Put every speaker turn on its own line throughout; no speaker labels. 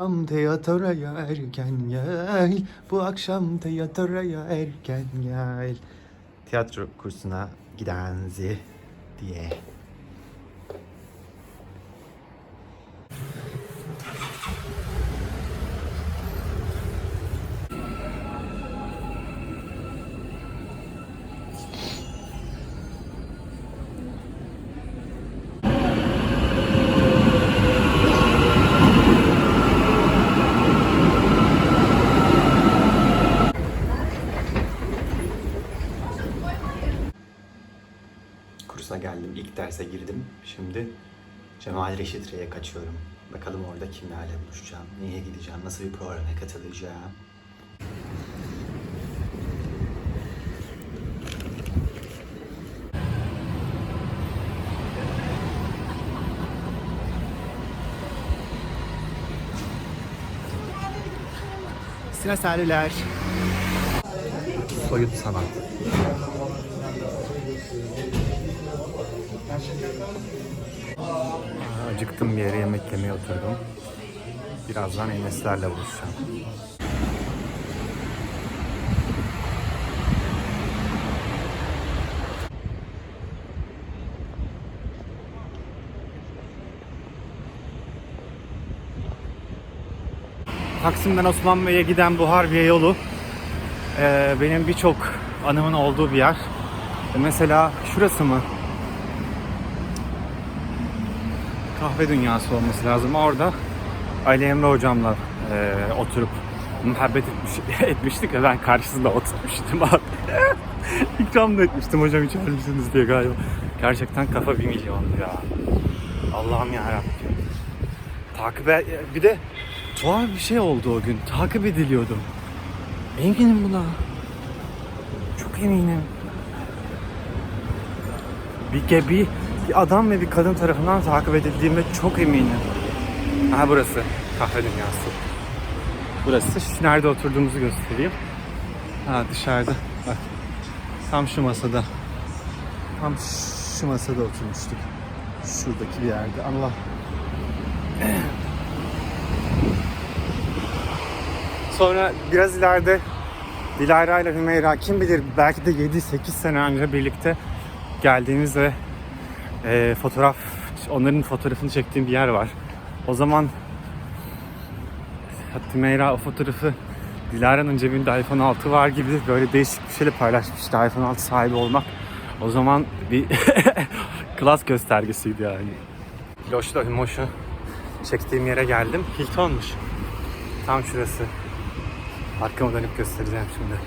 Akşam tiyatroya erken gel. Bu akşam tiyatroya erken gel. Tiyatro kursuna giden zi diye. Derse girdim. Şimdi Cemal Reşit Rey'e kaçıyorum. Bakalım orada kimlerle buluşacağım, niye gideceğim, nasıl bir programa katılacağım. Sıra serviler. Soyut sanat. Acıktım bir yere yemek yemeye oturdum. Birazdan Enes'lerle buluşacağım. Taksim'den Osman Bey'e giden bu Harbiye yolu benim birçok anımın olduğu bir yer. E, Mesela şurası mı? Kahve dünyası olması lazım. Orada Ali Emre hocamla e, oturup muhabbet etmiş, etmiştik ve ben karşısında oturmuştum abi. İkram da etmiştim hocam içer misiniz diye galiba. Gerçekten kafa bir milyondu ya. Allah'ım yarabbim. Takip e- bir de tuhaf bir şey oldu o gün. Takip ediliyordum. Eminim buna. Çok eminim. Bir, bir, bir adam ve bir kadın tarafından takip edildiğime çok eminim. Ha burası. Kahve dünyası. Burası. Şu nerede oturduğumuzu göstereyim. Ha dışarıda. Bak. Tam şu masada. Tam şu masada oturmuştuk. Şuradaki bir yerde. Allah. Sonra biraz ileride Dilara ile Hümeyra kim bilir belki de 7-8 sene önce birlikte geldiğimiz ve e, fotoğraf onların fotoğrafını çektiğim bir yer var. O zaman hatta Meyra o fotoğrafı Dilara'nın cebinde iPhone 6 var gibi böyle değişik bir şeyle paylaşmıştı iPhone 6 sahibi olmak. O zaman bir klas göstergesiydi yani. Loş'la Hümoş'u çektiğim yere geldim. Hilton'muş. Tam şurası. Arkamı dönüp göstereceğim şimdi.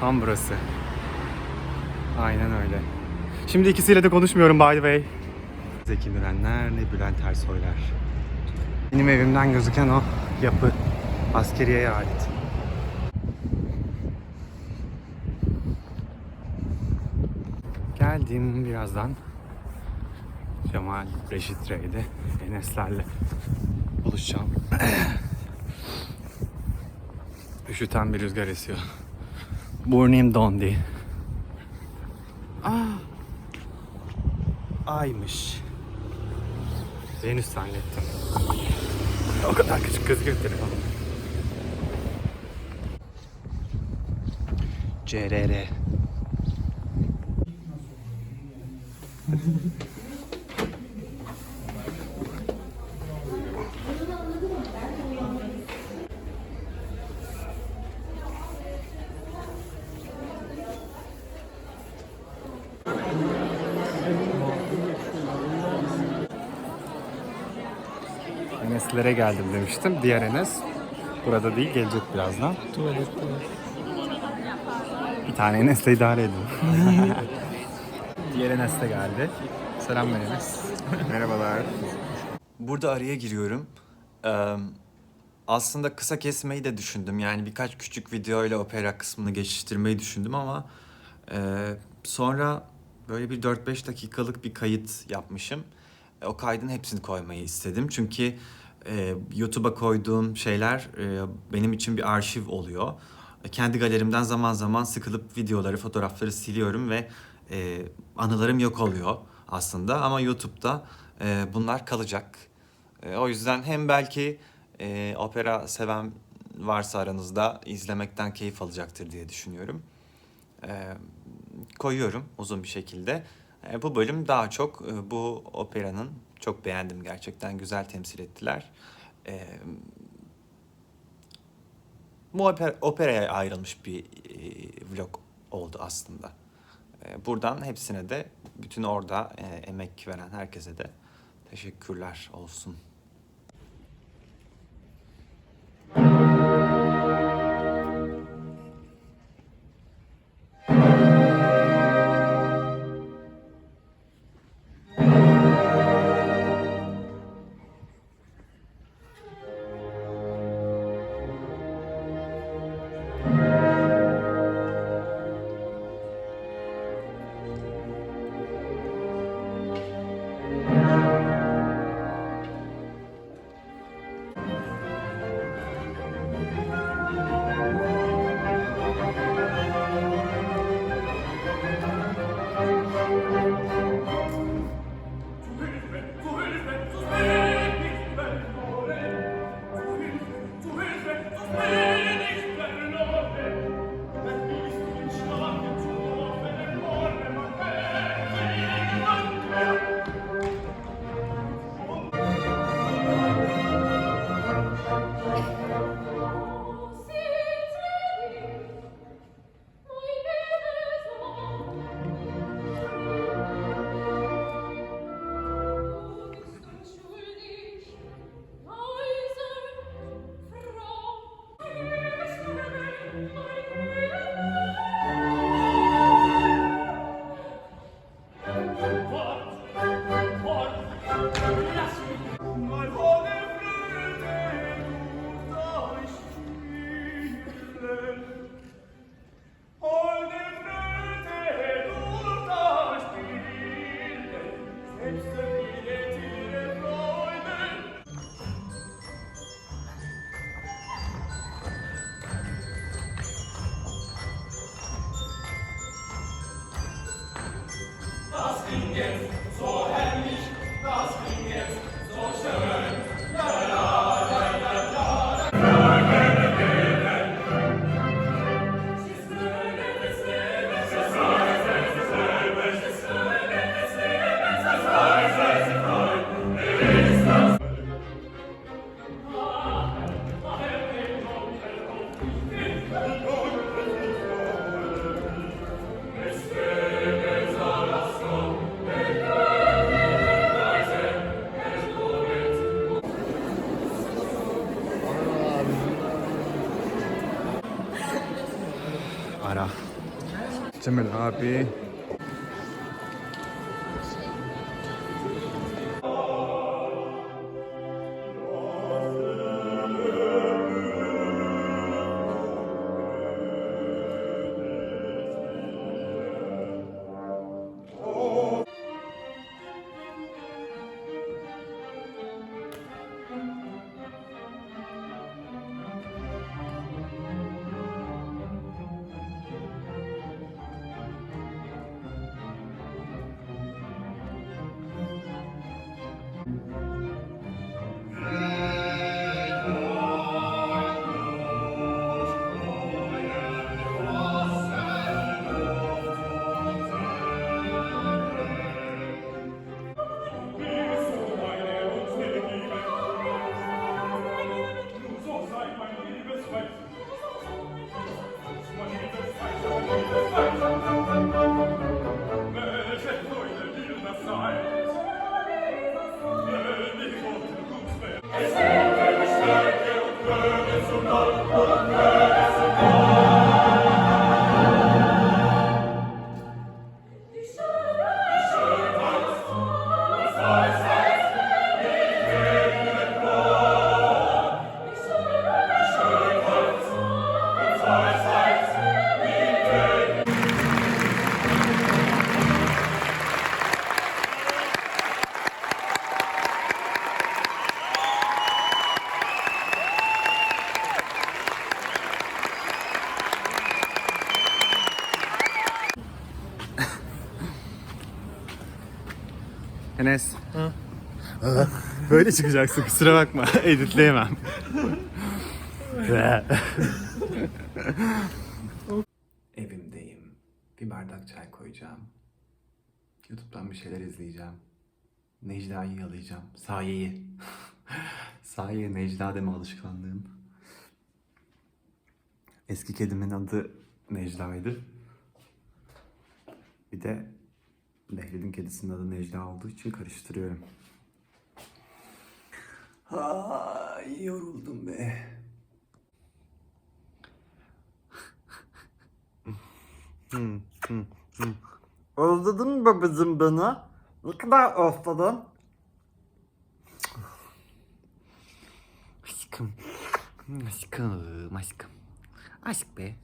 Tam burası. Aynen öyle. Şimdi ikisiyle de konuşmuyorum by the way. Zeki Mürenler ne Bülent Ersoylar. Benim evimden gözüken o yapı askeriyeye ait. Geldim birazdan. Cemal Reşit Rey'de Enes'lerle buluşacağım. Üşüten bir rüzgar esiyor. Burnum dondu. Aa. Aymış. Venüs zannettim. O kadar küçük gözüküyor telefonum. CRR. Enes'lere geldim demiştim. Diğer Enes burada değil gelecek birazdan.
Tuvalette.
Bir tane Enes'le idare edin. Diğer Enes de geldi. Selam ver Enes.
Merhabalar. Burada araya giriyorum. Ee, aslında kısa kesmeyi de düşündüm. Yani birkaç küçük video ile opera kısmını geçiştirmeyi düşündüm ama e, sonra böyle bir 4-5 dakikalık bir kayıt yapmışım. E, o kaydın hepsini koymayı istedim. Çünkü e, YouTube'a koyduğum şeyler e, benim için bir arşiv oluyor. Kendi galerimden zaman zaman sıkılıp videoları, fotoğrafları siliyorum ve e, anılarım yok oluyor aslında. Ama YouTube'da e, bunlar kalacak. E, o yüzden hem belki e, opera seven varsa aranızda izlemekten keyif alacaktır diye düşünüyorum. E, koyuyorum uzun bir şekilde. E, bu bölüm daha çok e, bu operanın çok beğendim gerçekten güzel temsil ettiler. E, bu oper, operaya ayrılmış bir e, vlog oldu aslında. E, buradan hepsine de bütün orada e, emek veren herkese de teşekkürler olsun.
Cemil abi. Enes. Böyle çıkacaksın kusura bakma. Editleyemem. Evimdeyim. Bir bardak çay koyacağım. Youtube'dan bir şeyler izleyeceğim. Necla'yı yalayacağım. Saye'yi. Saye Necla deme alışkanlığım. Eski kedimin adı Necla'ydı. Bir de Behlül'ün kedisinin adı Necla olduğu için karıştırıyorum. Ay yoruldum be.
Özledin mi babacım beni? Ne kadar özledin?
Aşkım. Aşkım, aşkım. Aşk be.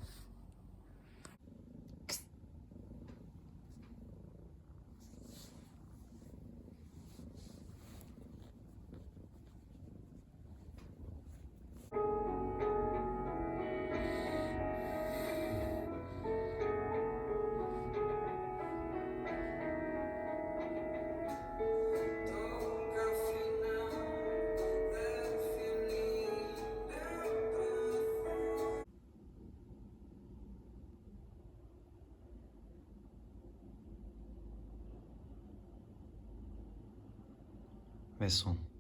Ve son.